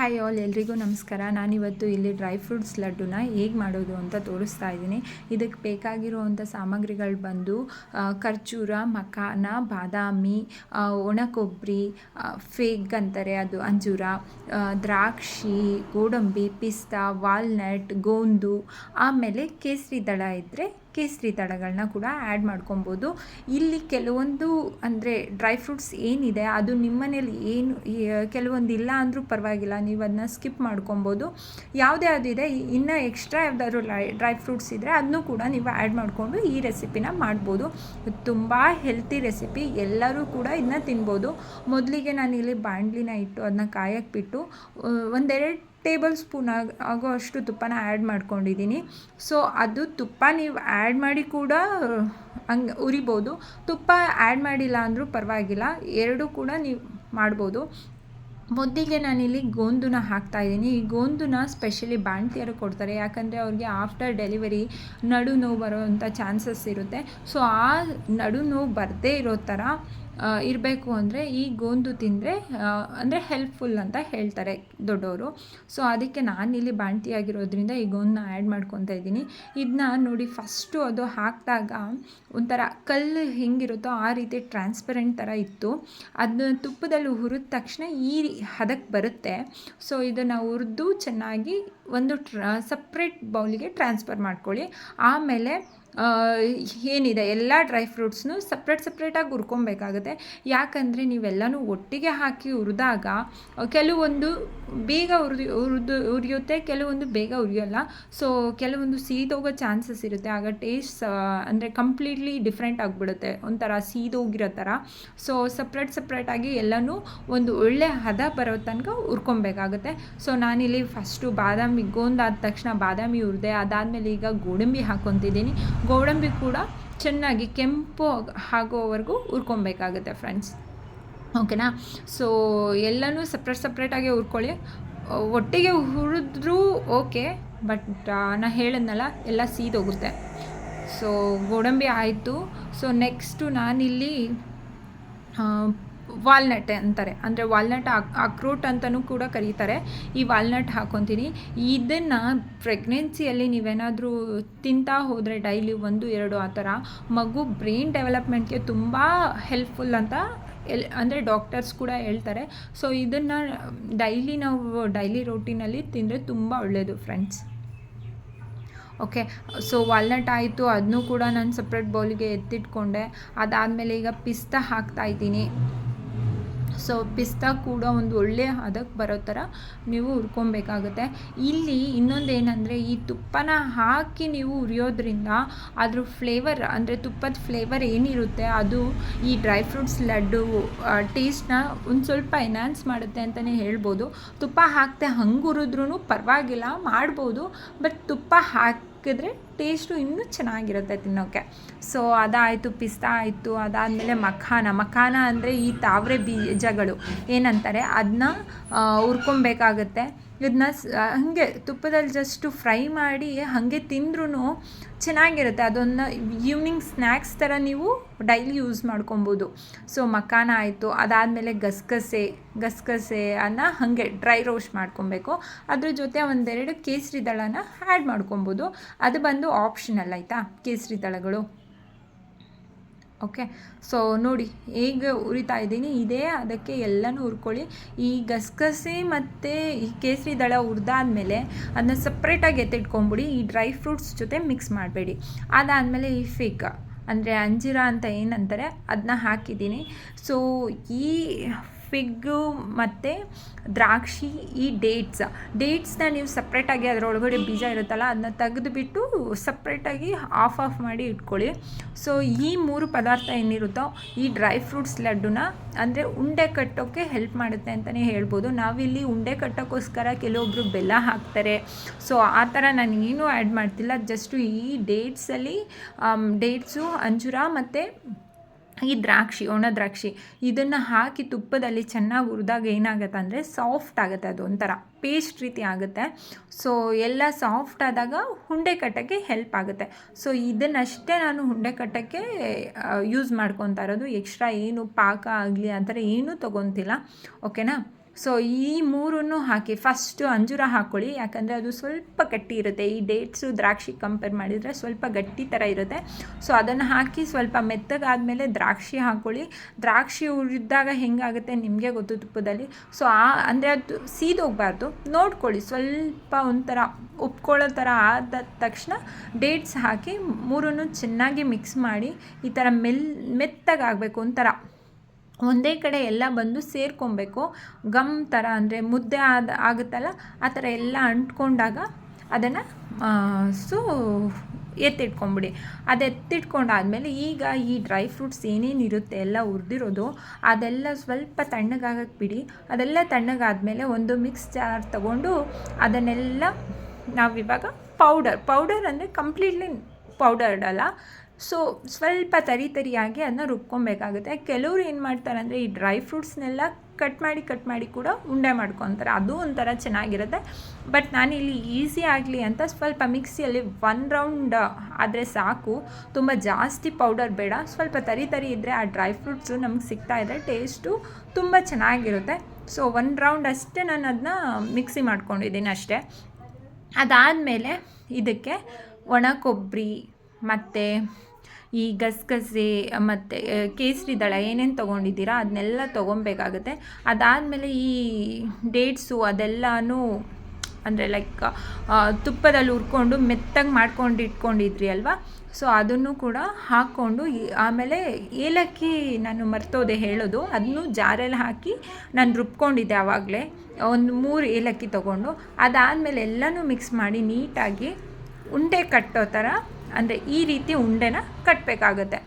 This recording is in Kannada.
ಹಾಯ್ ಆಲ್, ಎಲ್ರಿಗೂ ನಮಸ್ಕಾರ. ನಾನಿವತ್ತು ಇಲ್ಲಿ ಡ್ರೈ ಫ್ರೂಟ್ಸ್ ಲಡ್ಡುನ ಹೇಗೆ ಮಾಡೋದು ಅಂತ ತೋರಿಸ್ತಾ ಇದ್ದೀನಿ. ಇದಕ್ಕೆ ಬೇಕಾಗಿರುವಂಥ ಸಾಮಗ್ರಿಗಳು ಬಂದು ಖರ್ಜೂರ, ಮಖಾನ, ಬಾದಾಮಿ ಒಣ ಕೊಬ್ಬರಿ ಫೇಗ್ ಅಂತಾರೆ ಅದು, ಅಂಜೂರ ದ್ರಾಕ್ಷಿ, ಗೋಡಂಬಿ, ಪಿಸ್ತಾ, ವಾಲ್ನಟ್, ಗೋಂದು, ಆಮೇಲೆ ಕೇಸರಿ ದಳ ಇದ್ದರೆ ಕೇಸರಿ ದಳಗಳನ್ನ ಕೂಡ ಆ್ಯಡ್ ಮಾಡ್ಕೊಬೋದು. ಇಲ್ಲಿ ಕೆಲವೊಂದು ಅಂದರೆ ಡ್ರೈ ಫ್ರೂಟ್ಸ್ ಏನಿದೆ, ಅದು ನಿಮ್ಮನೇಲಿ ಏನು ಕೆಲವೊಂದು ಇಲ್ಲ ಅಂದರೂ ಪರವಾಗಿಲ್ಲ, ನೀವು ಅದನ್ನ ಸ್ಕಿಪ್ ಮಾಡ್ಕೊಬೋದು. ಯಾವುದೇ ಇದೆ, ಇನ್ನು ಎಕ್ಸ್ಟ್ರಾ ಯಾವ್ದಾದ್ರು ಡ್ರೈ ಫ್ರೂಟ್ಸ್ ಇದ್ದರೆ ಅದನ್ನೂ ಕೂಡ ನೀವು ಆ್ಯಡ್ ಮಾಡಿಕೊಂಡು ಈ ರೆಸಿಪಿನ ಮಾಡ್ಬೋದು. ತುಂಬ ಹೆಲ್ತಿ ರೆಸಿಪಿ ಎಲ್ಲರೂ ಕೂಡ ಇದನ್ನ ತಿನ್ಬೋದು. ಮೊದಲಿಗೆ ನಾನು ಇಲ್ಲಿ ಬಾಣಲಿನ ಇಟ್ಟು ಅದನ್ನ ಕಾಯಕ್ಕೆ ಬಿಟ್ಟು ಒಂದೆರಡು ಟೇಬಲ್ ಸ್ಪೂನ್ ಆಗ ಅಷ್ಟು ತುಪ್ಪನ ಆ್ಯಡ್ ಮಾಡ್ಕೊಂಡಿದ್ದೀನಿ. ಸೊ ಅದು ತುಪ್ಪ ನೀವು ಆ್ಯಡ್ ಮಾಡಿ ಕೂಡ, ಹಂಗೆ ಉರಿಬೋದು. ತುಪ್ಪ ಆ್ಯಡ್ ಮಾಡಿಲ್ಲ ಅಂದರೂ ಪರವಾಗಿಲ್ಲ. ಎರಡೂ ಕೂಡ ನೀವು ಮಾಡ್ಬೋದು. ಮೊದಲಿಗೆ ನಾನಿಲ್ಲಿ ಗೋಂದುನ ಹಾಕ್ತಾ ಇದ್ದೀನಿ. ಈ ಗೋಂದುನ ಸ್ಪೆಷಲಿ ಬಾಣ್ತಿಯರು ಕೊಡ್ತಾರೆ. ಯಾಕಂದರೆ ಅವ್ರಿಗೆ ಆಫ್ಟರ್ ಡೆಲಿವರಿ ನಡು ನೋವು ಬರೋವಂಥ ಚಾನ್ಸಸ್ ಇರುತ್ತೆ. ಸೊ ಆ ನಡು ನೋವು ಬರದೇ ಇರೋ ಥರ ಇರಬೇಕು ಅಂದರೆ ಈ ಗೋಂದು ತಿಂದರೆ ಅಂದರೆ ಹೆಲ್ಪ್ಫುಲ್ ಅಂತ ಹೇಳ್ತಾರೆ ದೊಡ್ಡವರು ಸೊ ಅದಕ್ಕೆ ನಾನಿಲ್ಲಿ ಬಾಣ್ತಿ ಆಗಿರೋದ್ರಿಂದ ಈ ಗೋಂದನ್ನ ಆ್ಯಡ್ ಮಾಡ್ಕೊತಾ ಇದ್ದೀನಿ. ಇದನ್ನ ನೋಡಿ ಫಸ್ಟು ಅದು ಹಾಕಿದಾಗ ಒಂಥರ ಕಲ್ಲು ಹೆಂಗಿರುತ್ತೋ ಆ ರೀತಿ ಟ್ರಾನ್ಸ್ಪರೆಂಟ್ ಥರ ಇತ್ತು. ಅದನ್ನ ತುಪ್ಪದಲ್ಲಿ ಹುರಿದ ತಕ್ಷಣ ಈ ಹದಕ್ಕೆ ಬರುತ್ತೆ. ಸೊ ಇದನ್ನು ಹುರಿದು ಚೆನ್ನಾಗಿ ಒಂದು ಟ್ರ ಸಪ್ರೇಟ್ ಬೌಲಿಗೆ ಟ್ರಾನ್ಸ್ಫರ್ ಮಾಡ್ಕೊಳ್ಳಿ. ಆಮೇಲೆ ಏನಿದೆ, ಎಲ್ಲ ಡ್ರೈ ಫ್ರೂಟ್ಸ್ನು ಸಪ್ರೇಟ್ ಸಪ್ರೇಟಾಗಿ ಹುರ್ಕೊಬೇಕಾಗುತ್ತೆ. ಯಾಕಂದರೆ ನೀವೆಲ್ಲನೂ ಒಟ್ಟಿಗೆ ಹಾಕಿ ಹುರಿದಾಗ, ಕೆಲವೊಂದು ಬೇಗ ಉರಿದು ಹುರಿದು ಉರಿಯುತ್ತೆ ಕೆಲವೊಂದು ಬೇಗ ಉರಿಯೋಲ್ಲ ಸೊ ಕೆಲವೊಂದು ಸೀದೋಗೋ ಚಾನ್ಸಸ್ ಇರುತ್ತೆ. ಆಗ ಟೇಸ್ಟ್ ಅಂದರೆ ಕಂಪ್ಲೀಟ್ಲಿ ಡಿಫ್ರೆಂಟ್ ಆಗಿಬಿಡುತ್ತೆ. ಒಂಥರ ಸೀದೋಗಿರೋ ಥರ ಸೊ ಸಪ್ರೇಟ್ ಸಪ್ರೇಟಾಗಿ ಎಲ್ಲನೂ ಒಂದು ಒಳ್ಳೆ ಹದ ಬರೋ ತನಕ ಹುರ್ಕೊಬೇಕಾಗುತ್ತೆ. ಸೊ ನಾನಿಲ್ಲಿ ಫಸ್ಟು ಬಾದಾಮಿ, ಗೋಂದಾದ ತಕ್ಷಣ ಬಾದಾಮಿ ಹುರಿದೆ, ಅದಾದಮೇಲೆ ಈಗ ಗೋಡಂಬಿ ಹಾಕ್ಕೊತಿದ್ದೀನಿ ಗೋಡಂಬಿ ಕೂಡ ಚೆನ್ನಾಗಿ ಕೆಂಪು ಆಗೋವರೆಗೂ ಹುರ್ಕೊಬೇಕಾಗುತ್ತೆ ಫ್ರೆಂಡ್ಸ್ ಓಕೆನಾ ಸೊ ಎಲ್ಲನೂ ಸಪ್ರೇಟ್ ಸಪ್ರೇಟಾಗಿ ಹುರ್ಕೊಳ್ಳಿ. ಒಟ್ಟಿಗೆ ಹುರಿದ್ರೂ ಓಕೆ ಬಟ್ ನಾನು ಹೇಳಿದ್ನಲ್ಲ, ಎಲ್ಲ ಸೀದೋಗುತ್ತೆ. ಸೊ ಗೋಡಂಬಿ ಆಯಿತು. ಸೊ ನೆಕ್ಸ್ಟು ನಾನಿಲ್ಲಿ ವಾಲ್ನಟ್ ಅಂತಾರೆ. ಅಂದರೆ ವಾಲ್ನಟ್ ಅಕ್ರೂಟ್ ಅಂತಲೂ ಕೂಡ ಕರೀತಾರೆ. ಈ ವಾಲ್ನಟ್ ಹಾಕ್ಕೊತೀನಿ ಇದನ್ನು ಪ್ರೆಗ್ನೆನ್ಸಿಯಲ್ಲಿ ನೀವೇನಾದರೂ ತಿಂತಾ ಹೋದರೆ ಡೈಲಿ ಒಂದು, ಎರಡು ಆ ಥರ ಮಗು ಬ್ರೈನ್ ಡೆವಲಪ್ಮೆಂಟ್ಗೆ ತುಂಬ ಹೆಲ್ಪ್ಫುಲ್ ಅಂತ ಎಲ್, ಅಂದರೆ ಡಾಕ್ಟರ್ಸ್ ಕೂಡ ಹೇಳ್ತಾರೆ. ಸೊ ಇದನ್ನು ಡೈಲಿ ನಾವು ಡೈಲಿ ರೋಟೀನಲ್ಲಿ ತಿಂದರೆ ತುಂಬ ಒಳ್ಳೆಯದು ಫ್ರೆಂಡ್ಸ್. ಓಕೆ, ಸೊ ವಾಲ್ನಟ್ ಆಯಿತು ಅದನ್ನೂ ಕೂಡ ನಾನು ಸಪ್ರೇಟ್ ಬೌಲಿಗೆ ಎತ್ತಿಟ್ಕೊಂಡೆ. ಅದಾದಮೇಲೆ ಈಗ ಪಿಸ್ತಾ ಹಾಕ್ತಾ ಇದ್ದೀನಿ. ಸೊ ಪಿಸ್ತಾ ಕೂಡ ಒಂದು ಒಳ್ಳೆಯ ಹದಕ್ಕೆ ಬರೋ ಥರ ನೀವು ಹುರ್ಕೊಬೇಕಾಗುತ್ತೆ. ಇಲ್ಲಿ ಇನ್ನೊಂದು ಏನಂದರೆ, ಈ ತುಪ್ಪನ ಹಾಕಿ ನೀವು ಉರಿಯೋದ್ರಿಂದ ಅದ್ರ ಫ್ಲೇವರ್ ಅಂದರೆ ತುಪ್ಪದ ಫ್ಲೇವರ್ ಏನಿರುತ್ತೆ, ಅದು ಈ ಡ್ರೈ ಫ್ರೂಟ್ಸ್ ಲಡ್ಡು ಟೇಸ್ಟ್ನ ಒಂದು ಸ್ವಲ್ಪ ಎನ್ಹಾನ್ಸ್ ಮಾಡುತ್ತೆ ಅಂತಲೇ ಹೇಳ್ಬೋದು. ತುಪ್ಪ ಹಾಕ್ತೆ ಹಂಗೆ ಹುರಿದ್ರೂ ಪರವಾಗಿಲ್ಲ, ಮಾಡ್ಬೋದು. ಬಟ್ ತುಪ್ಪ ಹಾಕಿದ್ರೆ ಟೇಸ್ಟು ಇನ್ನೂ ಚೆನ್ನಾಗಿರುತ್ತೆ ತಿನ್ನೋಕ್ಕೆ ಸೊ ಅದಾಯಿತು, ಪಿಸ್ತಾ ಆಯಿತು, ಅದಾದಮೇಲೆ ಮಖಾನ. ಮಖಾನ ಅಂದರೆ ಈ ತಾವರೆ ಬೀಜಗಳು. ಏನಂತಾರೆ? ಅದನ್ನ ಹುರ್ಕೊಬೇಕಾಗತ್ತೆ ಇದನ್ನ ಹಾಗೆ ತುಪ್ಪದಲ್ಲಿ ಜಸ್ಟು ಫ್ರೈ ಮಾಡಿ ಹಾಗೆ ತಿಂದ್ರೂ ಚೆನ್ನಾಗಿರುತ್ತೆ. ಅದೊಂದು ಈವ್ನಿಂಗ್ ಸ್ನ್ಯಾಕ್ಸ್ ಥರ ನೀವು ಡೈಲಿ ಯೂಸ್ ಮಾಡ್ಕೊಬೋದು ಸೊ ಮಖಾನ ಆಯಿತು. ಅದಾದಮೇಲೆ ಗಸಗಸೆ. ಗಸಗಸೆ ಅನ್ನ ಹಾಗೆ ಡ್ರೈ ರೋಸ್ಟ್ ಮಾಡ್ಕೊಬೇಕು ಅದ್ರ ಜೊತೆ ಒಂದೆರಡು ಕೇಸರಿ ದಳನ ಆ್ಯಡ್ ಮಾಡ್ಕೊಬೋದು ಅದು ಬಂದು ಆಪ್ಷನಲ್ ಆಯಿತಾ? ಕೇಸರಿ ದಳಗಳು ಓಕೆ ಸೊ ನೋಡಿ ಹೇಗೆ ಉರಿತಾ ಇದ್ದೀನಿ. ಇದೇ ಅದಕ್ಕೆ ಎಲ್ಲನೂ ಹುರ್ಕೊಳ್ಳಿ. ಈ ಗಸಗಸೆ ಮತ್ತು ಈ ಕೇಸರಿ ದಳ ಹುರಿದಾದ್ಮೇಲೆ ಅದನ್ನ ಸಪ್ರೇಟಾಗಿ ಎತ್ತಿಟ್ಕೊಂಬಿಡಿ. ಈ ಡ್ರೈ ಫ್ರೂಟ್ಸ್ ಜೊತೆ ಮಿಕ್ಸ್ ಮಾಡಬೇಡಿ. ಅದಾದಮೇಲೆ ಈ ಫಿಗ್ ಅಂದರೆ ಅಂಜೀರ ಅಂತ ಏನಂತಾರೆ ಅದನ್ನ ಹಾಕಿದ್ದೀನಿ. ಸೊ ಈ ಫಿಗ್ಗು ಮತ್ತು ದ್ರಾಕ್ಷಿ ಈ ಡೇಟ್ಸ್. ಡೇಟ್ಸ್ನ ನೀವು ಸಪ್ರೇಟಾಗಿ ಅದರೊಳಗಡೆ ಬೀಜ ಇರುತ್ತಲ್ಲ ಅದನ್ನ ತೆಗೆದುಬಿಟ್ಟು ಸಪ್ರೇಟಾಗಿ ಆಫ್ ಆಫ್ ಮಾಡಿ ಇಟ್ಕೊಳ್ಳಿ. ಸೊ ಈ ಮೂರು ಪದಾರ್ಥ ಏನಿರುತ್ತೋ, ಈ ಡ್ರೈ ಫ್ರೂಟ್ಸ್ ಲಡ್ಡುನ, ಅಂದರೆ ಉಂಡೆ ಕಟ್ಟೋಕ್ಕೆ ಹೆಲ್ಪ್ ಮಾಡುತ್ತೆ ಅಂತಲೇ ಹೇಳ್ಬೋದು. ನಾವಿಲ್ಲಿ ಉಂಡೆ ಕಟ್ಟೋಕ್ಕೋಸ್ಕರ ಕೆಲವೊಬ್ಬರು ಬೆಲ್ಲ ಹಾಕ್ತಾರೆ. ಸೊ ಆ ಥರ ನಾನು ಏನೂ ಆ್ಯಡ್ ಮಾಡ್ತಿಲ್ಲ. ಜಸ್ಟು ಈ ಡೇಟ್ಸಲ್ಲಿ ಡೇಟ್ಸು ಅಂಜೂರ ಮತ್ತು ಈ ದ್ರಾಕ್ಷಿ, ಒಣ ದ್ರಾಕ್ಷಿ ಇದನ್ನು ಹಾಕಿ ತುಪ್ಪದಲ್ಲಿ ಚೆನ್ನಾಗಿ ಹುರಿದಾಗ ಏನಾಗುತ್ತೆ ಅಂದರೆ ಸಾಫ್ಟ್ ಆಗುತ್ತೆ, ಅದು ಒಂಥರ ಪೇಸ್ಟ್ ರೀತಿ ಆಗುತ್ತೆ. ಸೊ ಎಲ್ಲ ಸಾಫ್ಟ್ ಆದಾಗ ಹುಂಡೆ ಕಟ್ಟೋಕ್ಕೆ ಹೆಲ್ಪ್ ಆಗುತ್ತೆ. ಸೊ ಇದನ್ನಷ್ಟೇ ನಾನು ಹುಂಡೆ ಕಟ್ಟೋಕ್ಕೆ ಯೂಸ್ ಮಾಡ್ಕೊತಾ ಇರೋದು. ಎಕ್ಸ್ಟ್ರಾ ಏನು ಪಾಕ ಆಗಲಿ ಆ ಥರ ಏನೂ ತೊಗೊತಿಲ್ಲ. ಓಕೆನಾ ಸೊ ಈ ಮೂರನ್ನು ಹಾಕಿ ಫಸ್ಟು ಅಂಜೂರ ಹಾಕ್ಕೊಳ್ಳಿ ಯಾಕಂದರೆ ಅದು ಸ್ವಲ್ಪ ಗಟ್ಟಿ ಇರುತ್ತೆ. ಈ ಡೇಟ್ಸು ದ್ರಾಕ್ಷಿ ಕಂಪೇರ್ ಮಾಡಿದರೆ ಸ್ವಲ್ಪ ಗಟ್ಟಿ ಥರ ಇರುತ್ತೆ. ಸೊ ಅದನ್ನು ಹಾಕಿ ಸ್ವಲ್ಪ ಮೆತ್ತಗಾದಮೇಲೆ ದ್ರಾಕ್ಷಿ ಹಾಕ್ಕೊಳ್ಳಿ ದ್ರಾಕ್ಷಿ ಹುರಿದಾಗ ಹೆಂಗಾಗುತ್ತೆ ನಿಮಗೆ ಗೊತ್ತು ತುಪ್ಪದಲ್ಲಿ. ಸೊ ಆ, ಅಂದರೆ ಅದು ಸೀದೋಗಬಾರ್ದು ನೋಡ್ಕೊಳ್ಳಿ. ಸ್ವಲ್ಪ ಒಂಥರ ಉಪ್ಕೊಳ್ಳೋ ಥರ ಆದ ತಕ್ಷಣ ಡೇಟ್ಸ್ ಹಾಕಿ ಮೂರನ್ನು ಚೆನ್ನಾಗಿ ಮಿಕ್ಸ್ ಮಾಡಿ, ಈ ಥರ ಮೆಲ್, ಮೆತ್ತಗಾಗಬೇಕು, ಒಂಥರ ಒಂದೇ ಕಡೆ ಎಲ್ಲ ಬಂದು ಸೇರ್ಕೊಬೇಕು. ಗಮ್ ಥರ ಅಂದರೆ ಮುದ್ದೆ ಆದ, ಆಗುತ್ತಲ್ಲ, ಆ ಥರ ಎಲ್ಲ ಅಂಟ್ಕೊಂಡಾಗ ಅದನ್ನು ಸೊ, ಎತ್ತಿಟ್ಕೊಂಬಿಡಿ. ಅದು ಎತ್ತಿಟ್ಕೊಂಡಾದಮೇಲೆ ಈಗ ಈ ಡ್ರೈ ಫ್ರೂಟ್ಸ್ ಏನೇನು ಇರುತ್ತೆ ಎಲ್ಲ ಹುರಿದಿರೋದು, ಅದೆಲ್ಲ ಸ್ವಲ್ಪ ತಣ್ಣಗಾಗಕ್ಕೆ ಬಿಡಿ. ಅದೆಲ್ಲ ತಣ್ಣಗಾದಮೇಲೆ ಒಂದು ಮಿಕ್ಸ್ ಜಾರ್ ತಗೊಂಡು ಅದನ್ನೆಲ್ಲ ನಾವಿವಾಗ ಪೌಡರ್ ಪೌಡರ್ ಅಂದರೆ ಕಂಪ್ಲೀಟ್ಲಿ ಪೌಡರ್ಡ್ ಸೊ ಸ್ವಲ್ಪ ತರಿ ತರಿಯಾಗಿ ಅದನ್ನ ರುಬ್ಕೊಬೇಕಾಗುತ್ತೆ. ಕೆಲವ್ರು ಏನು ಮಾಡ್ತಾರೆ ಅಂದರೆ ಈ ಡ್ರೈ ಫ್ರೂಟ್ಸ್ನೆಲ್ಲ ಕಟ್ ಮಾಡಿ ಕಟ್ ಮಾಡಿ ಕೂಡ ಉಂಡೆ ಮಾಡ್ಕೊತಾರೆ. ಅದು ಒಂಥರ ಚೆನ್ನಾಗಿರುತ್ತೆ. ಬಟ್ ನಾನಿಲ್ಲಿ ಈಸಿ ಆಗಲಿ ಅಂತ ಸ್ವಲ್ಪ ಮಿಕ್ಸಿಯಲ್ಲಿ ಒನ್ ರೌಂಡ್, ಆದರೆ ಸಾಕು. ತುಂಬ ಜಾಸ್ತಿ ಪೌಡರ್ ಬೇಡ. ಸ್ವಲ್ಪ ತರಿ ತರಿ ಇದ್ದರೆ ಆ ಡ್ರೈ ಫ್ರೂಟ್ಸು ನಮ್ಗೆ ಸಿಗ್ತಾ ಇದೆ. ಟೇಸ್ಟು ತುಂಬ ಚೆನ್ನಾಗಿರುತ್ತೆ. ಸೊ ಒನ್ ರೌಂಡ್ ಅಷ್ಟೇ ನಾನು ಅದನ್ನ ಮಿಕ್ಸಿ ಮಾಡ್ಕೊಂಡಿದ್ದೀನಿ ಅಷ್ಟೇ. ಅದಾದಮೇಲೆ ಇದಕ್ಕೆ ಒಣ ಕೊಬ್ಬರಿ, ಮತ್ತು ಈ ಗಸಗಸೆ, ಮತ್ತು ಕೇಸರಿ ದಳ ಏನೇನು ತೊಗೊಂಡಿದ್ದೀರಾ ಅದನ್ನೆಲ್ಲ ತೊಗೊಬೇಕಾಗುತ್ತೆ. ಅದಾದಮೇಲೆ ಈ ಡೇಟ್ಸು ಅದೆಲ್ಲನೂ ಅಂದರೆ ಲೈಕ್ ತುಪ್ಪದಲ್ಲಿ ಹುರ್ಕೊಂಡು ಮೆತ್ತಗೆ ಮಾಡ್ಕೊಂಡು ಇಟ್ಕೊಂಡಿದ್ರಿ ಅಲ್ವಾ? ಸೊ, ಅದನ್ನು ಕೂಡ ಹಾಕ್ಕೊಂಡು ಆಮೇಲೆ ಏಲಕ್ಕಿ ನಾನು ಮರ್ತೋದೆ ಹೇಳೋದು. ಅದನ್ನು ಜಾರಲ್ಲಿ ಹಾಕಿ ನಾನು ರುಬ್ಕೊಂಡಿದ್ದೆ ಆವಾಗಲೇ. ಒಂದು ಮೂರು ಏಲಕ್ಕಿ ತೊಗೊಂಡು. ಅದಾದಮೇಲೆ ಎಲ್ಲನೂ ಮಿಕ್ಸ್ ಮಾಡಿ ನೀಟಾಗಿ ಉಂಡೆ ಕಟ್ಟೋ ಥರ ಅಂದರೆ ಈ ರೀತಿ ಉಂಡೆನ ಕಟ್ಟಬೇಕಾಗತ್ತೆ